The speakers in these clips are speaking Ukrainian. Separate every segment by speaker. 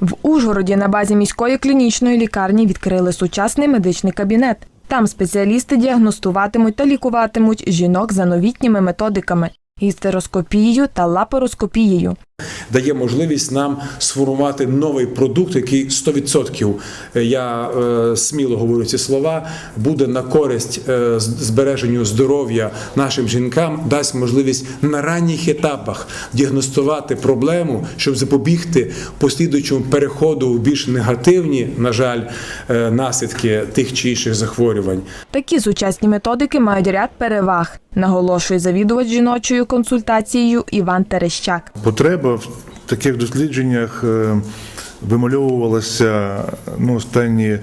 Speaker 1: В Ужгороді на базі міської клінічної лікарні відкрили сучасний медичний кабінет. Там спеціалісти діагностуватимуть та лікуватимуть жінок за новітніми методиками гістероскопією та лапароскопією.
Speaker 2: Дає можливість нам сформувати новий продукт, який 100%, е, я е, сміло говорю ці слова, буде на користь е, з- збереженню здоров'я нашим жінкам, дасть можливість на ранніх етапах діагностувати проблему, щоб запобігти послідуючому переходу в більш негативні, на жаль, наслідки тих чи інших захворювань.
Speaker 1: Такі сучасні методики мають ряд переваг, наголошує завідувач жіночою консультацією Іван Терещак.
Speaker 3: Потреба в таких дослідженнях е, вимальовувалася ну, останні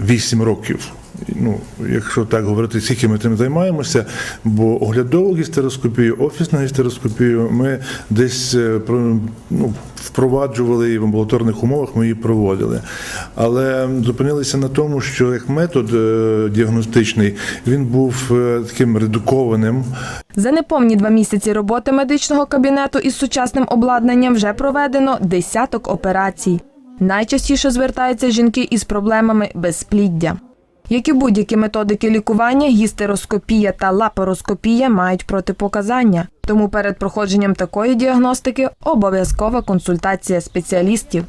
Speaker 3: вісім років. Ну, якщо так говорити, скільки ми тим займаємося, бо оглядову гістероскопію, офісну гістероскопію ми десь е, ну, впроваджували і в амбулаторних умовах ми її проводили. Але зупинилися на тому, що як метод е, діагностичний він був е, таким редукованим,
Speaker 1: За неповні два місяці роботи медичного кабінету із сучасним обладнанням вже проведено десяток операцій. Найчастіше звертаються жінки із проблемами безпліддя. Як і будь-які методики лікування, гістероскопія та лапароскопія мають протипоказання. Тому перед проходженням такої діагностики обов'язкова консультація спеціалістів.